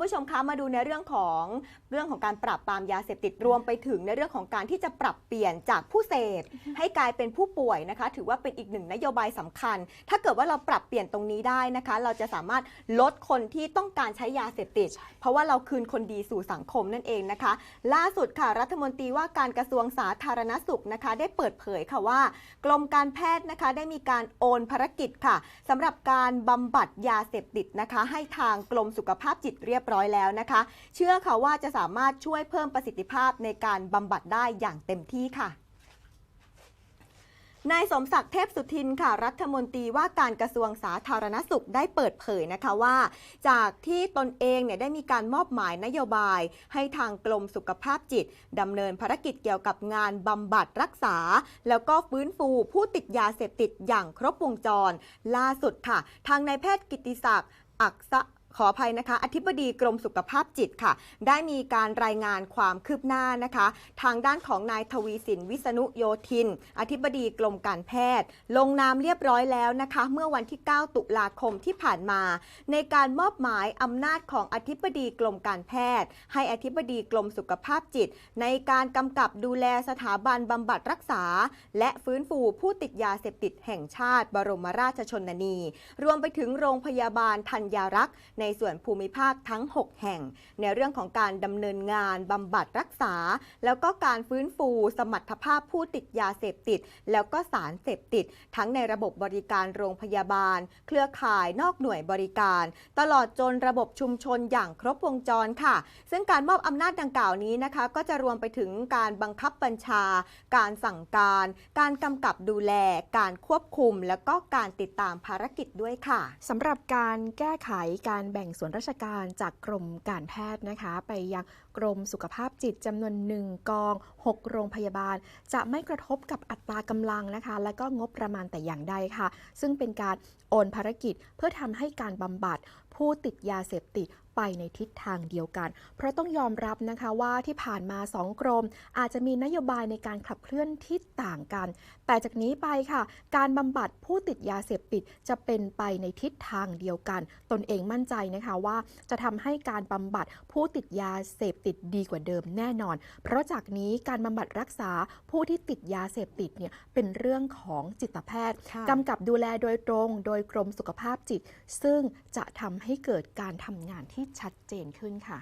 ผู้ชมคะมาดูในเรื่องของเรื่องของการปราบปรามยาเสพติดรวมไปถึงในเรื่องของการที่จะปรับเปลี่ยนจากผู้เสพให้กลายเป็นผู้ป่วยนะคะ ถือว่าเป็นอีกหนึ่งนโยบายสำคัญ ถ้าเกิดว่าเราปรับเปลี่ยนตรงนี้ได้นะคะ เราจะสามารถลดคนที่ต้องการใช้ยาเสพติด เพราะว่าเราคืนคนดีสู่สังคมนั่นเองนะคะ ล่าสุดค่ะรัฐมนตรีว่าการกระทรวงสาธารณสุขนะคะ ได้เปิดเผยค่ะว่า กรมการแพทย์นะคะได้มีการโอนภารกิจค่ะสำหรับการบำบัดยาเสพติดนะคะ ให้ทางกรมสุขภาพจิตเรียบร้อยแล้วนะคะ เชื่อค่ะว่าจะสามารถช่วยเพิ่มประสิทธิภาพในการบำบัดได้อย่างเต็มที่ค่ะนายสมศักดิ์เทพสุทินค่ะ รัฐมนตรีว่าการกระทรวงสาธารณสุขได้เปิดเผยนะคะว่า จากที่ตนเองเนี่ยได้มีการมอบหมายนโยบาย ให้ทางกรมสุขภาพจิตดำเนินภารกิจเกี่ยวกับงานบำบัดรักษา แล้วก็ฟื้นฟูผู้ติดยาเสพติดอย่างครบวงจร ล่าสุดค่ะ ทางนายแพทย์กิติศักดิ์อักษะ ขออภัยนะคะ อธิบดีกรมสุขภาพจิตค่ะ ได้มีการรายงานความคืบหน้านะคะ ทางด้านของนายทวีสินวิษณุโยธิน อธิบดีกรมการแพทย์ ลงนามเรียบร้อยแล้วนะคะ เมื่อวันที่ 9 ตุลาคมที่ผ่านมา ในการมอบหมายอำนาจของอธิบดีกรมการแพทย์ ให้อธิบดีกรมสุขภาพจิต ในการกำกับดูแลสถาบันบำบัดรักษา และฟื้นฟูผู้ติดยาเสพติดแห่งชาติ บรมราชชนนี รวมไปถึงโรงพยาบาลธัญญารักษ์ในส่วนภูมิภาคทั้ง 6 แห่ง ในเรื่องของการดำเนินงานบำบัดรักษา แล้วก็การฟื้นฟูสมรรถภาพผู้ติดยาเสพติด แล้วก็สารเสพติด ทั้งในระบบบริการโรงพยาบาล เครือข่ายนอกหน่วยบริการ ตลอดจนระบบชุมชนอย่างครบวงจรค่ะ ซึ่งการมอบอำนาจดังกล่าวนี้นะคะ ก็จะรวมไปถึงการบังคับบัญชา การสั่งการ การกำกับดูแล การควบคุม แล้วก็การติดตามภารกิจด้วยค่ะสำหรับการแก้ไขการแบ่งส่วนราชการจากกรมการแพทย์นะคะ ไปยังกรมสุขภาพจิตจำนวนหนึ่งกอง 6 โรงพยาบาล จะไม่กระทบกับอัตรากำลังนะคะ และก็งบประมาณแต่อย่างใดค่ะ ซึ่งเป็นการโอนภารกิจเพื่อทำให้การบำบัด ผู้ติดยาเสพติดไปในทิศทางเดียวกัน เพราะต้องยอมรับนะคะว่าที่ผ่านมาสองกรม อาจจะมีนโยบายในการขับเคลื่อนที่ต่างกัน แต่จากนี้ไปค่ะ การบำบัดผู้ติดยาเสพติดจะเป็นไปในทิศทางเดียวกัน ตนเองมั่นใจนะคะว่า จะทำให้การบำบัดผู้ติดยาเสพติดดีกว่าเดิมแน่นอน เพราะจากนี้การบำบัดรักษาผู้ที่ติดยาเสพติดเนี่ยเป็นเรื่องของจิตแพทย์ค่ะกำกับดูแลโดยตรง โดยกรมสุขภาพจิต ซึ่งจะทำให้เกิดการทำงานที่ชัดเจนขึ้นค่ะ